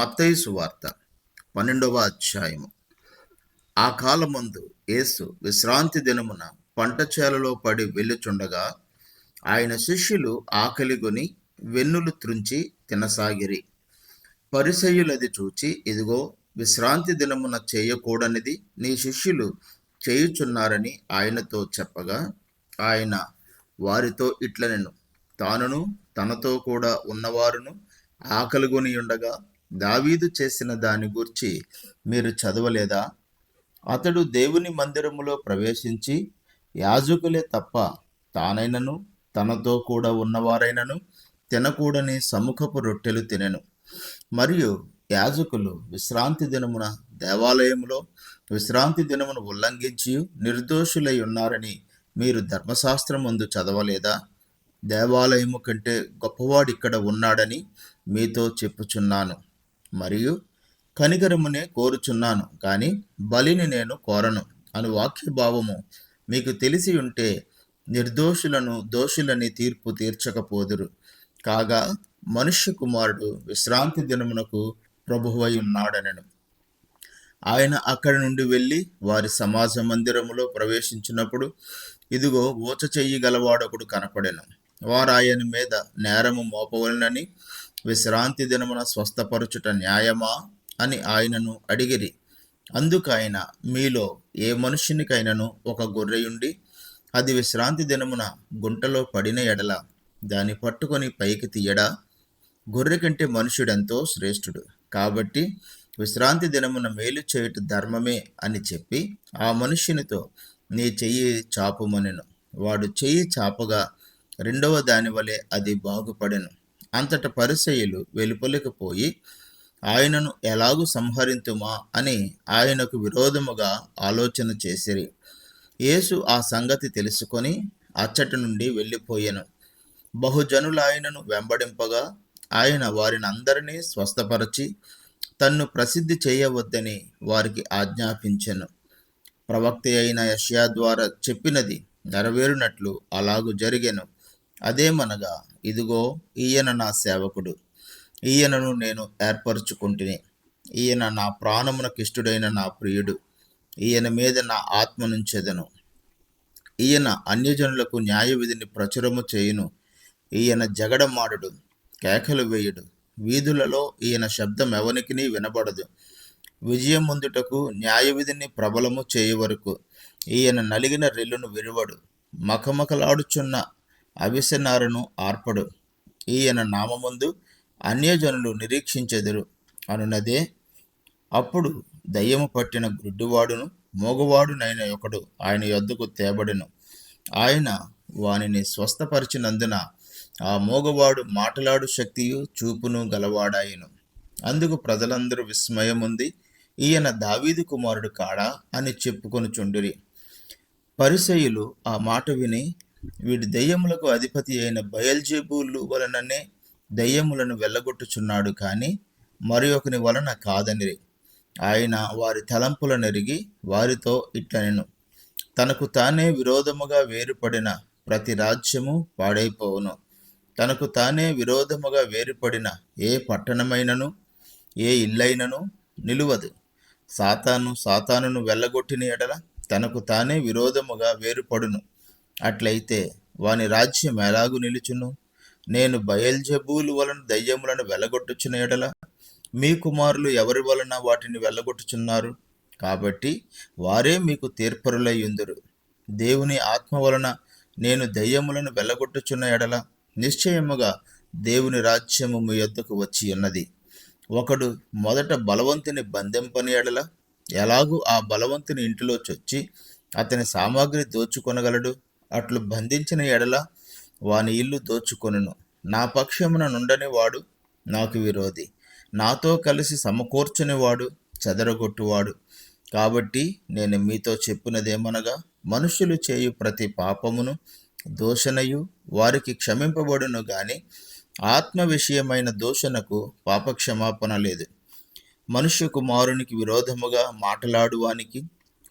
మత్తయి సువార్త పన్నెండవ అధ్యాయము. ఆ కాలమందు యేసు విశ్రాంతి దినమున పంట చేలలో పడి వెళ్ళుచుండగా ఆయన శిష్యులు ఆకలిగొని వెన్నులు త్రుంచి తినసాగిరి. పరిసయులది చూచి ఇదిగో విశ్రాంతి దినమున చేయకూడనిది నీ శిష్యులు చేయుచున్నారని ఆయనతో చెప్పగా ఆయన వారితో ఇట్లనెను తానును తనతో కూడా ఉన్నవారును ఆకలిగొని ఉండగా దావీదు చేసిన దాని గూర్చి మీరు చదవలేదా? అతడు దేవుని మందిరములో ప్రవేశించి యాజకులే తప్ప తానైనను తనతో కూడా ఉన్నవారైనను తినకూడని సముఖపు రొట్టెలు తినెను. మరియు యాజకులు విశ్రాంతి దినమున దేవాలయములో విశ్రాంతి దినమును ఉల్లంఘించి నిర్దోషులై ఉన్నారని మీరు ధర్మశాస్త్రం ముందు చదవలేదా? దేవాలయము కంటే గొప్పవాడిక్కడ ఉన్నాడని మీతో చెప్పుచున్నాను. మరియు కనికరమునే కోరుచున్నాను కానీ బలిని నేను కోరను అను వాక్య భావము మీకు తెలిసి ఉంటే నిర్దోషులను దోషులని తీర్పు తీర్చకపోదురు. కాగా మనుష్య కుమారుడు విశ్రాంతి దినమునకు ప్రభువై ఉన్నాడనను. ఆయన అక్కడి నుండి వెళ్ళి వారి సమాజ మందిరములో ప్రవేశించినప్పుడు ఇదిగో ఊచ చెయ్యి గలవాడొకడు కనపడెను. వారు ఆయన మీద నేరము మోపవలనని విశ్రాంతి దినమున స్వస్థపరచుట న్యాయమా అని ఆయనను అడిగిరి. అందుకైన మీలో ఏ మనుష్యునికైనను ఒక గొర్రెయుండి అది విశ్రాంతి దినమున గుంటలో పడిన ఎడల దాన్ని పట్టుకొని పైకి తీయడా? గొర్రె కంటే మనుషుడెంతో శ్రేష్ఠుడు. కాబట్టి విశ్రాంతి దినమున మేలు చేయుట ధర్మమే అని చెప్పి ఆ మనుష్యునితో నీ చెయ్యి చాపుమనెను. వాడు చెయ్యి చాపగా రెండవ దాని వలె అది బాగుపడెను. అంతట పరిసయులు వెలుపలికి పోయి ఆయనను ఎలాగూ సంహరింతుమా అని ఆయనకు విరోధముగా ఆలోచన చేసిరి. యేసు ఆ సంగతి తెలుసుకొని అచ్చటి నుండి వెళ్ళిపోయాను. బహుజనులు ఆయనను వెంబడింపగా ఆయన వారిని అందరినీ స్వస్థపరచి తన్ను ప్రసిద్ధి చేయవద్దని వారికి ఆజ్ఞాపించెను. ప్రవక్త అయిన యష్యా ద్వారా చెప్పినది నెరవేరునట్లు అలాగూ జరిగెను. అదేమనగా ఇదిగో ఈయన నా సేవకుడు. ఈయనను నేను ఏర్పరచుకుంటుని. ఈయన నా ప్రాణమునకిష్టుడైన నా ప్రియుడు. ఈయన మీద నా ఆత్మ నుంచెదను. ఈయన అన్యజనులకు న్యాయ విధిని ప్రచురము చేయును. ఈయన జగడమాడుడు కేకలు వేయుడు. వీధులలో ఈయన శబ్దం ఎవనికి వినబడదు. విజయం ముందుటకు న్యాయ విధిని ప్రబలము చేయు వరకు ఈయన నలిగిన రెల్లును విరువడు. మకమకలాడుచున్న అవిసెనారును ఆర్పడు. ఈయన నామముందు అన్యజనులు నిరీక్షించెదరు అనున్నదే. అప్పుడు దయ్యము పట్టిన గుడ్డివాడును మోగవాడునైన ఒకడు ఆయన యొద్దకు తేబడెను. ఆయన వానిని స్వస్థపరిచినందున ఆ మోగవాడు మాటలాడు శక్తియు చూపును గలవాడాయను. అందుకు ప్రజలందరూ విస్మయముంది ఈయన దావీదు కుమారుడు కాడా అని చెప్పుకొని చుండిరి పరిసయులు ఆ మాట విని వీడి దయ్యములకు అధిపతి అయిన బయల్జేబులు వలననే దయ్యములను వెళ్ళగొట్టుచున్నాడు కానీ మరి ఒకని వలన కాదనిరి. ఆయన వారి తలంపులను ఎరిగి వారితో ఇట్లనెను. తనకు తానే విరోధముగా వేరుపడిన ప్రతి రాజ్యము పాడైపోవును. తనకు తానే విరోధముగా వేరుపడిన ఏ పట్టణమైనను ఏ ఇల్లైనను నిలువదు. సాతాను సాతానును వెళ్ళగొట్టిన ఎడల తనకు తానే విరోధముగా వేరుపడును. అట్లయితే వాని రాజ్యం ఎలాగు నిలుచును? నేను బయల్జబూలు వలన దయ్యములను వెళ్ళగొట్టుచున్న ఎడల మీ కుమారులు ఎవరి వలన వాటిని వెళ్ళగొట్టుచున్నారు కాబట్టి వారే మీకు తీర్పరులై ఉందరు. దేవుని ఆత్మ వలన నేను దయ్యములను వెళ్ళగొట్టుచున్న ఎడల నిశ్చయముగా దేవుని రాజ్యము మీ యొద్దకు వచ్చి ఉన్నది. ఒకడు మొదట బలవంతుని బంధింపని ఎడల ఎలాగూ ఆ బలవంతుని ఇంటిలో చొచ్చి అతని సామాగ్రి దోచుకొనగలడు? అట్లు బంధించిన ఎడల వాని ఇల్లు దోచుకొనును. నా పక్షమున నుండని వాడు నాకు విరోధి. నాతో కలిసి సమకూర్చునివాడు చెదరగొట్టువాడు. కాబట్టి నేను మీతో చెప్పినదేమనగా మనుషులు చేయు ప్రతి పాపమును దోషణయు వారికి క్షమింపబడును గాని ఆత్మ విషయమైన దోషణకు పాపక్షమాపణ లేదు. మనుష్య కుమారునికి విరోధముగా మాటలాడువానికి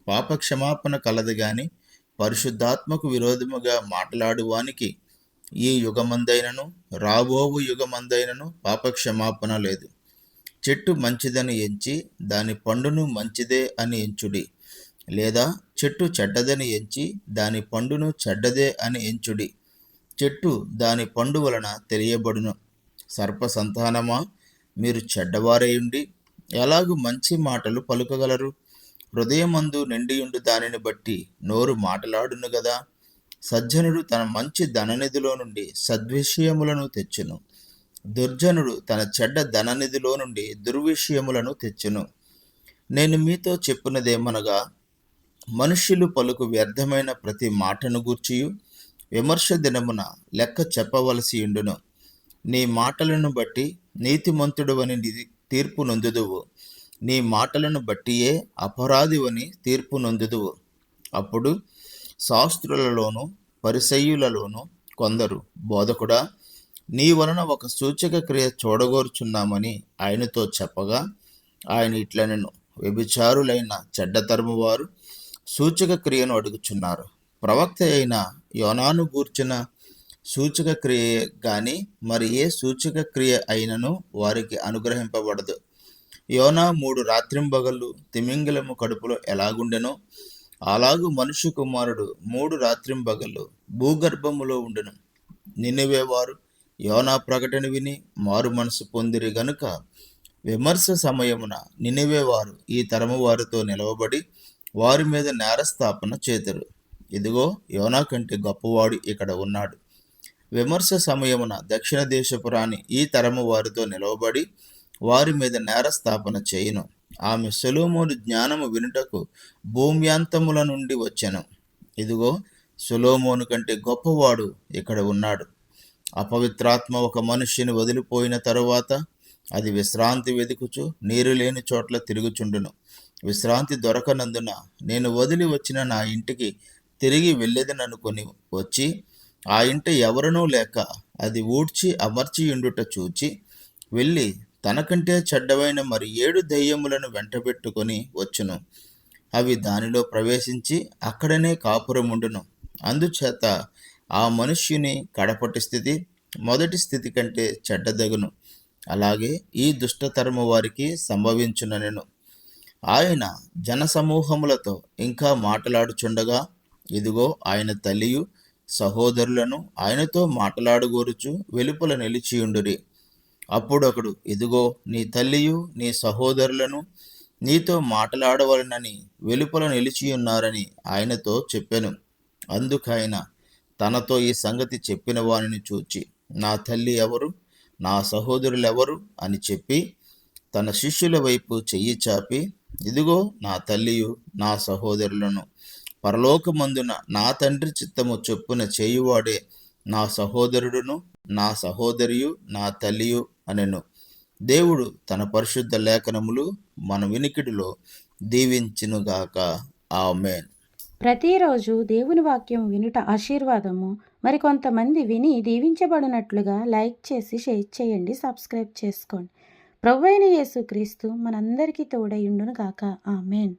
పాపక్షమాపణ కలదు గాని పరిశుద్ధాత్మకు విరోధముగా మాట్లాడువానికి ఈ యుగమందైనను రాబోవు యుగమందైనను పాపక్షమాపణ లేదు. చెట్టు మంచిదని ఎంచి దాని పండును మంచిదే అని ఎంచుడి. లేదా చెట్టు చెడ్డదని ఎంచి దాని పండును చెడ్డదే అని ఎంచుడి. చెట్టు దాని పండు వలన తెలియబడును. సర్ప సంతానమా? మీరు చెడ్డవారై ఉండి ఎలాగూ మంచి మాటలు పలుకగలరు? హృదయమందు నిండియుండు దానిని బట్టి నోరు మాటలాడును గదా. సజ్జనుడు తన మంచి ధననిధిలో నుండి సద్విషయములను తెచ్చును. దుర్జనుడు తన చెడ్డ ధననిధిలో నుండి దుర్విషయములను తెచ్చును. నేను మీతో చెప్పినదేమనగా మనుష్యులు పలుకు వ్యర్థమైన ప్రతి మాటను గూర్చియు విమర్శ దినమున లెక్క చెప్పవలసి ఉండును నీ మాటలను బట్టి నీతిమంతుడువని అని తీర్పు నొందుదువు. నీ మాటలను బట్టియే అపరాధివని తీర్పు నొందుదువు. అప్పుడు శాస్త్రులలోనూ పరిసయ్యులలోనూ కొందరు బోధకుడా నీ వలన ఒక సూచక క్రియ చూడగోరుచున్నామని ఆయనతో చెప్పగా ఆయన ఇట్లనను వ్యభిచారులైన చెడ్డతరము వారు సూచక క్రియను అడుగుచున్నారు. ప్రవక్త అయిన యోనాను గూర్చిన సూచక క్రియ కానీ మరి ఏ సూచక క్రియ అయినను వారికి అనుగ్రహింపబడదు. యోనా మూడు రాత్రింబగళ్ళు తిమింగలము కడుపులో ఎలాగుండెనో అలాగు మనుష్య కుమారుడు మూడు రాత్రింబగళ్ళు భూగర్భములో ఉండెను. నినివే వారు యోనా ప్రకటన విని మారు మనసు పొందిరి గనుక విమర్శ సమయమున నినివే వారు ఈ తరము వారితో నిలవబడి వారి మీద నేరస్థాపన చేతురు. ఇదిగో యోనా కంటే గొప్పవాడు ఇక్కడ ఉన్నాడు. విమర్శ సమయమున దక్షిణ దేశపురాణి ఈ తరము వారితో నిలవబడి వారి మీద నేరస్థాపన చేయను. ఆమె సొలోమోను జ్ఞానము వినుటకు భూమ్యాంతముల నుండి వచ్చెను. ఇదిగో సొలోమోను కంటే గొప్పవాడు ఇక్కడ ఉన్నాడు. అపవిత్రాత్మ ఒక మనుష్యుని వదిలిపోయిన తరువాత అది విశ్రాంతి వెతుకుచు నీరు లేని చోట్ల తిరుగుచుండును. విశ్రాంతి దొరకనందున నేను వదిలి వచ్చిన నా ఇంటికి తిరిగి వెళ్ళేదననుకొని వచ్చి ఆ ఇంట ఎవరనూ లేక అది ఊడ్చి అమర్చి ఉండుట చూచి వెళ్ళి తనకంటే చెడ్డవైన మరి ఏడు దెయ్యములను వెంటబెట్టుకొని వచ్చును. అవి దానిలో ప్రవేశించి అక్కడనే కాపురముండును. అందుచేత ఆ మనుష్యుని కడపటి స్థితి మొదటి స్థితి కంటే చెడ్డదగును. అలాగే ఈ దుష్టతరము వారికి సంభవించుననెను. ఆయన జనసమూహములతో ఇంకా మాట్లాడుచుండగా ఇదిగో ఆయన తల్లియు సహోదరులను ఆయనతో మాట్లాడుగోరుచు వెలుపల నిలిచియుండురి. అప్పుడొకడు ఇదిగో నీ తల్లియు నీ సహోదరులను నీతో మాట్లాడవలనని వెలుపల నిలిచియున్నారని ఆయనతో చెప్పాను. అందుకైన తనతో ఈ సంగతి చెప్పిన వానిని చూచి నా తల్లి ఎవరు? నా సహోదరులెవరు? అని చెప్పి తన శిష్యుల వైపు చెయ్యి చాపి ఇదిగో నా తల్లియు నా సహోదరులను పరలోకమందున నా తండ్రి చిత్తము చొప్పున చేయువాడే నా సహోదరుడును నా సహోదరియు నా తల్లియు అనెను. దేవుడు తన పరిశుద్ధ లేఖనములు మన వినికిడిలో దీవించినుగాక. ఆమెన్. ప్రతిరోజు దేవుని వాక్యం వినుట ఆశీర్వాదము. మరికొంతమంది విని దీవించబడినట్లుగా లైక్ చేసి షేర్ చేయండి సబ్స్క్రైబ్ చేసుకోండి. ప్రభు అయిన యేసుక్రీస్తు మనందరికీ తోడయుండును గాక ఆమెన్.